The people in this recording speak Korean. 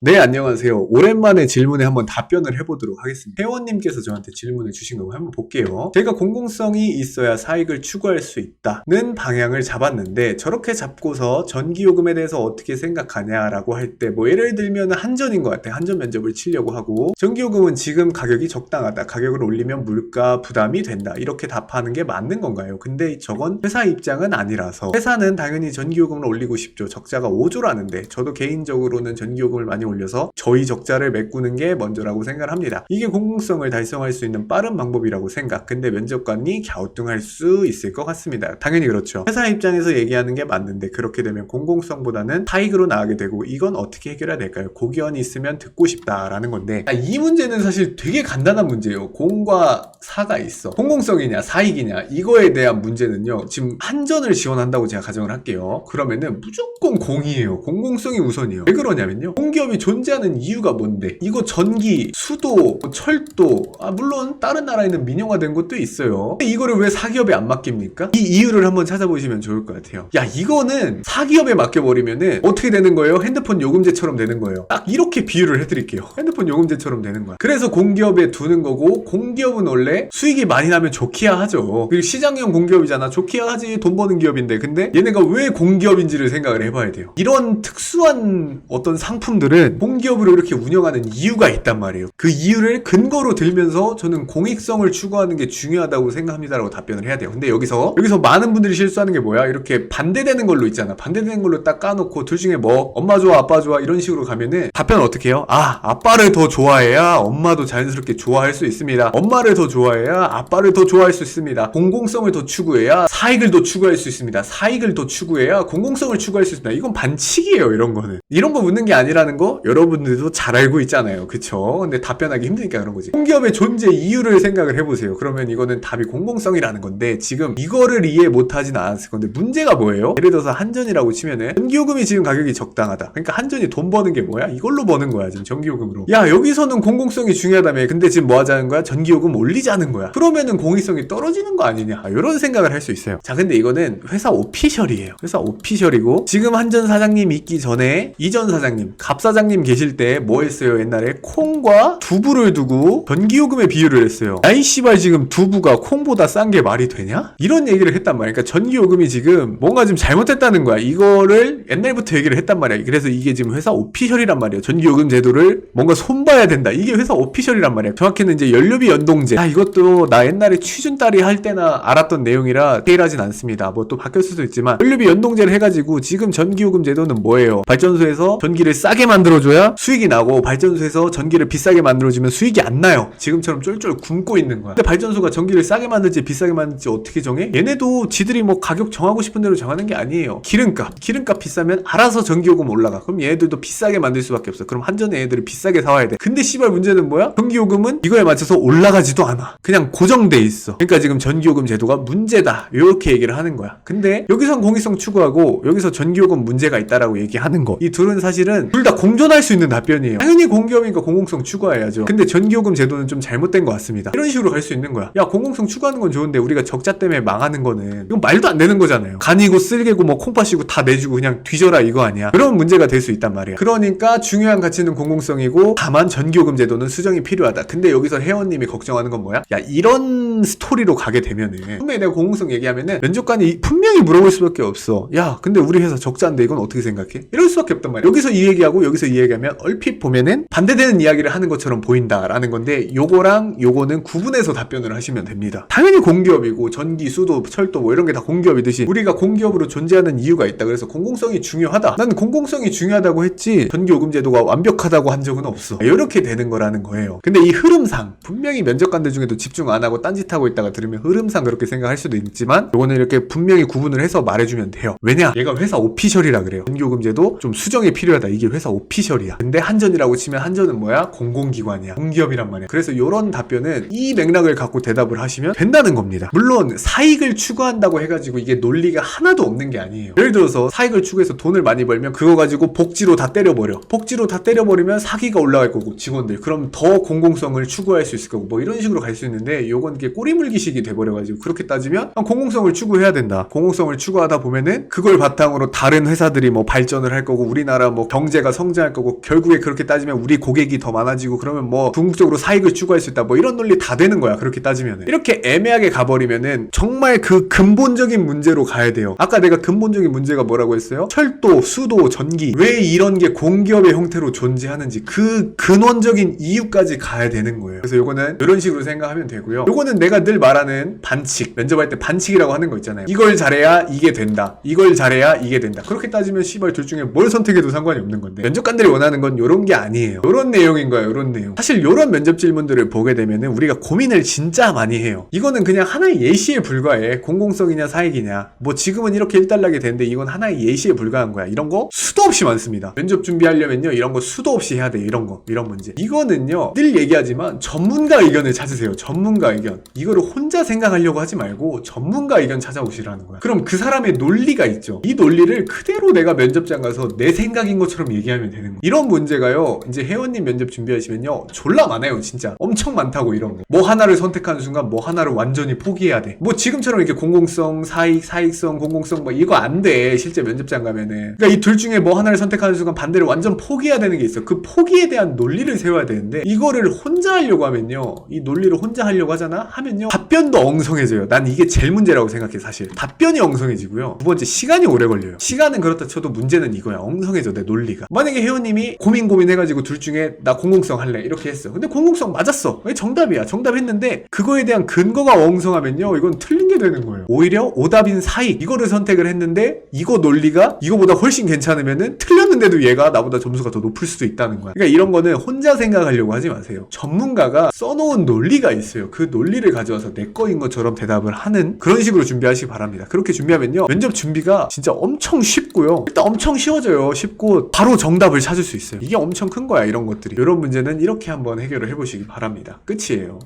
네, 안녕하세요. 오랜만에 질문에 한번 답변을 해보도록 하겠습니다. 회원님께서 저한테 질문을 주신 거 한번 볼게요. 제가 공공성이 있어야 사익을 추구할 수 있다는 방향을 잡았는데 저렇게 잡고서 전기요금에 대해서 어떻게 생각하냐라고 할 때 뭐 예를 들면 한전인 것 같아요. 한전 면접을 치려고 하고 전기요금은 지금 가격이 적당하다. 가격을 올리면 물가 부담이 된다. 이렇게 답하는 게 맞는 건가요? 근데 저건 회사 입장은 아니라서 회사는 당연히 전기요금을 올리고 싶죠. 적자가 5조라는데 저도 개인적으로는 전기요금을 많이 올려서 저희 적자를 메꾸는 게 먼저라고 생각을 합니다. 이게 공공성을 달성할 수 있는 빠른 방법이라고 생각. 근데 면접관이 갸우뚱할 수 있을 것 같습니다. 당연히 그렇죠. 회사 입장에서 얘기하는 게 맞는데 그렇게 되면 공공성보다는 타익으로 나가게 되고 이건 어떻게 해결해야 될까요? 고견이 있으면 듣고 싶다라는 건데 아, 이 문제는 사실 되게 간단한 문제예요. 공과 사가 있어. 공공성이냐 사익이냐 이거에 대한 문제는요. 지금 한전을 지원한다고 제가 가정을 할게요. 그러면은 무조건 공이에요. 공공성이 우선이에요. 왜 그러냐면요. 공기업이 존재하는 이유가 뭔데? 이거 전기, 수도, 뭐 철도, 아, 물론 다른 나라에는 민영화된 것도 있어요. 근데 이거를 왜 사기업에 안 맡깁니까? 이 이유를 한번 찾아보시면 좋을 것 같아요. 야, 이거는 사기업에 맡겨버리면은 어떻게 되는 거예요? 핸드폰 요금제처럼 되는 거예요. 딱 이렇게 비유를 해드릴게요. 핸드폰 요금제처럼 되는 거야. 그래서 공기업에 두는 거고, 공기업은 원래 수익이 많이 나면 좋기야 하죠. 그리고 시장형 공기업이잖아. 좋기야 하지. 돈 버는 기업인데. 근데 얘네가 왜 공기업인지를 생각을 해봐야 돼요. 이런 특수한 어떤 상품들은 공기업으로 이렇게 운영하는 이유가 있단 말이에요. 그 이유를 근거로 들면서 저는 공익성을 추구하는 게 중요하다고 생각합니다라고 답변을 해야 돼요. 근데 여기서 여기서 많은 분들이 실수하는 게 뭐야? 이렇게 반대되는 걸로 있잖아. 반대되는 걸로 딱 까놓고 둘 중에 뭐 엄마 좋아 아빠 좋아 이런 식으로 가면은 답변 어떻게 해요? 아 아빠를 더 좋아해야 엄마도 자연스럽게 좋아할 수 있습니다. 엄마를 더 좋아해야 아빠를 더 좋아할 수 있습니다. 공공성을 더 추구해야 사익을 더 추구할 수 있습니다. 사익을 더 추구해야 공공성을 추구할 수 있습니다. 이건 반칙이에요. 이런 거는 이런 거 묻는 게 아니라는 거 여러분들도 잘 알고 있잖아요. 그쵸? 근데 답변하기 힘드니까 그런 거지. 공기업의 존재 이유를 생각을 해보세요. 그러면 이거는 답이 공공성이라는 건데 지금 이거를 이해 못하진 않았을 건데 문제가 뭐예요? 예를 들어서 한전이라고 치면은 전기요금이 지금 가격이 적당하다. 그러니까 한전이 돈 버는 게 뭐야? 이걸로 버는 거야 지금 전기요금으로. 야 여기서는 공공성이 중요하다며. 근데 지금 뭐 하자는 거야? 전기요금 올리자는 거야. 그러면은 공익성이 떨어지는 거 아니냐? 이런 생각을 할 수 있어요. 자 근데 이거는 회사 오피셜이에요. 회사 오피셜이고 지금 한전 사장님 있기 전에 이전 사장님, 갑 사장님 계실 때 뭐 했어요? 옛날에 콩과 두부를 두고 전기요금에 비유를 했어요. 아이 씨발 지금 두부가 콩보다 싼 게 말이 되냐? 이런 얘기를 했단 말이야. 그러니까 전기요금이 지금 뭔가 좀 잘못했다는 거야. 이거를 옛날부터 얘기를 했단 말이야. 그래서 이게 지금 회사 오피셜이란 말이에요. 전기요금 제도를 뭔가 손봐야 된다. 이게 회사 오피셜이란 말이야. 정확히는 이제 연료비 연동제. 아 이것도 나 옛날에 취준 딸이 할 때나 알았던 내용이라 데일하진 않습니다. 뭐 또 바뀔 수도 있지만 연료비 연동제를 해가지고 지금 전기요금 제도는 뭐예요? 발전소에서 전기를 싸게 만들어 줘야 수익이 나고 발전소에서 전기를 비싸게 만들어주면 수익이 안 나요. 지금처럼 쫄쫄 굶고 있는 거야. 근데 발전소가 전기를 싸게 만들지 비싸게 만들지 어떻게 정해? 얘네도 지들이 뭐 가격 정하고 싶은 대로 정하는 게 아니에요. 기름값. 기름값 비싸면 알아서 전기요금 올라가. 그럼 얘네들도 비싸게 만들 수밖에 없어. 그럼 한전에 얘들을 비싸게 사와야 돼. 근데 씨발 문제는 뭐야? 전기요금은 이거에 맞춰서 올라가지도 않아. 그냥 고정돼 있어. 그러니까 지금 전기요금 제도가 문제다. 이렇게 얘기를 하는 거야. 근데 여기선 공익성 추구하고 여기서 전기요금 문제가 있다라고 얘기하는 거. 이 둘은 사실은 둘 다 공존 할수 있는 답변이에요. 당연히 공기업이니까 공공성 추구해야죠. 근데 전기요금 제도는 좀 잘못된 것 같습니다. 이런 식으로 갈 수 있는 거야. 야 공공성 추구하는 건 좋은데 우리가 적자 때문에 망하는 거는 이건 말도 안 되는 거잖아요. 간이고 쓸개고 뭐 콩팥이고 다 내주고 그냥 뒤져라 이거 아니야. 그런 문제가 될 수 있단 말이야. 그러니까 중요한 가치는 공공성이고 다만 전기요금 제도는 수정이 필요하다. 근데 여기서 회원님이 걱정하는 건 뭐야? 야 이런 스토리로 가게 되면은 분명히 내가 공공성 얘기하면은 면접관이 분명히 물어볼 수밖에 없어. 야 근데 우리 회사 적자인데 이건 어떻게 생각해? 이럴 수밖에 없단 말이야. 여기서 이 얘기하고 여기서 이 얘기하면 얼핏 보면은 반대되는 이야기를 하는 것처럼 보인다라는 건데 요거랑 요거는 구분해서 답변을 하시면 됩니다. 당연히 공기업이고 전기, 수도, 철도 뭐 이런 게 다 공기업이듯이 우리가 공기업으로 존재하는 이유가 있다. 그래서 공공성이 중요하다. 난 공공성이 중요하다고 했지 전기요금 제도가 완벽하다고 한 적은 없어. 이렇게 되는 거라는 거예요. 근데 이 흐름상 분명히 면접관들 중에도 집중 안 하고 딴짓하고 있다가 들으면 흐름상 그렇게 생각할 수도 있지만 요거는 이렇게 분명히 구분을 해서 말해주면 돼요. 왜냐? 얘가 회사 오피셜이라 그래요. 전기요금 제도 좀 수정이 필요하다. 이게 회사 오피셜 이야. 근데 한전이라고 치면 한전은 뭐야? 공공기관이야. 공기업이란 말이야. 그래서 이런 답변은 이 맥락을 갖고 대답을 하시면 된다는 겁니다. 물론 사익을 추구한다고 해가지고 이게 논리가 하나도 없는 게 아니에요. 예를 들어서 사익을 추구해서 돈을 많이 벌면 그거 가지고 복지로 다 때려버려. 복지로 다 때려버리면 사기가 올라갈 거고 직원들. 그럼 더 공공성을 추구할 수 있을 거고 뭐 이런 식으로 갈 수 있는데 요건 이게 꼬리물기식이 돼버려가지고 그렇게 따지면 공공성을 추구해야 된다. 공공성을 추구하다 보면은 그걸 바탕으로 다른 회사들이 뭐 발전을 할 거고 우리나라 뭐 경제가 성장 할 거고 결국에 그렇게 따지면 우리 고객이 더 많아지고 그러면 뭐 궁극적으로 사익을 추구할 수 있다. 뭐 이런 논리 다 되는 거야 그렇게 따지면은. 이렇게 애매하게 가버리면은 정말 그 근본적인 문제로 가야 돼요. 아까 내가 근본적인 문제가 뭐라고 했어요? 철도 수도 전기. 왜 이런 게 공기업의 형태로 존재하는지 그 근원적인 이유까지 가야 되는 거예요. 그래서 요거는 이런 식으로 생각하면 되고요. 요거는 내가 늘 말하는 반칙. 면접할 때 반칙이라고 하는 거 있잖아요. 이걸 잘해야 이게 된다. 이걸 잘해야 이게 된다. 그렇게 따지면 씨발 둘 중에 뭘 선택해도 상관이 없는 건데. 면접 관들이 원하는 건 요런 게 아니에요. 요런 내용인 거야 요런 내용. 사실 요런 면접 질문들을 보게 되면은 우리가 고민을 진짜 많이 해요. 이거는 그냥 하나의 예시에 불과해. 공공성이냐 사익이냐. 뭐 지금은 이렇게 일단락이 되는데 이건 하나의 예시에 불과한 거야. 이런 거 수도 없이 많습니다. 면접 준비하려면요 이런 거 수도 없이 해야 돼 이런 거 이런 문제. 이거는요 늘 얘기하지만 전문가 의견을 찾으세요 전문가 의견. 이거를 혼자 생각하려고 하지 말고 전문가 의견 찾아오시라는 거야. 그럼 그 사람의 논리가 있죠. 이 논리를 그대로 내가 면접장 가서 내 생각인 것처럼 얘기하면 되는 거야 이런 문제가요. 이제 회원님 면접 준비하시면요. 졸라 많아요 진짜. 엄청 많다고 이런 거. 뭐 하나를 선택하는 순간 뭐 하나를 완전히 포기해야 돼 뭐 지금처럼 이렇게 공공성 사익 사익성 공공성 뭐 이거 안 돼 실제 면접장 가면은. 그러니까 이 둘 중에 뭐 하나를 선택하는 순간 반대로 완전 포기해야 되는 게 있어. 그 포기에 대한 논리를 세워야 되는데 이거를 혼자 하려고 하면요. 이 논리를 혼자 하려고 하잖아? 하면요. 답변도 엉성해져요. 난 이게 제일 문제라고 생각해 사실. 답변이 엉성해지고요. 두 번째 시간이 오래 걸려요. 시간은 그렇다 쳐도 문제는 이거야. 엉성해져 내 논리가. 만약에 회원 님이 고민 고민 해가지고 둘 중에 나 공공성 할래. 이렇게 했어 근데 공공성 맞았어. 왜? 정답이야. 정답했는데 그거에 대한 근거가 엉성하면요. 이건 틀린 게 되는 거예요. 오히려 오답인 사익 이거를 선택을 했는데 이거 논리가 이거보다 훨씬 괜찮으면은 틀렸는데도 얘가 나보다 점수가 더 높을 수도 있다는 거야. 그러니까 이런 거는 혼자 생각하려고 하지 마세요. 전문가가 써놓은 논리가 있어요. 그 논리를 가져와서 내 거인 것처럼 대답을 하는 그런 식으로 준비하시기 바랍니다. 그렇게 준비하면요. 면접 준비가 진짜 엄청 쉽고요. 일단 엄청 쉬워져요. 쉽고 바로 정답을 찾을 수 있어요. 이게 엄청 큰 거야 이런 것들이. 이런 문제는 이렇게 한번 해결을 해보시기 바랍니다. 끝이에요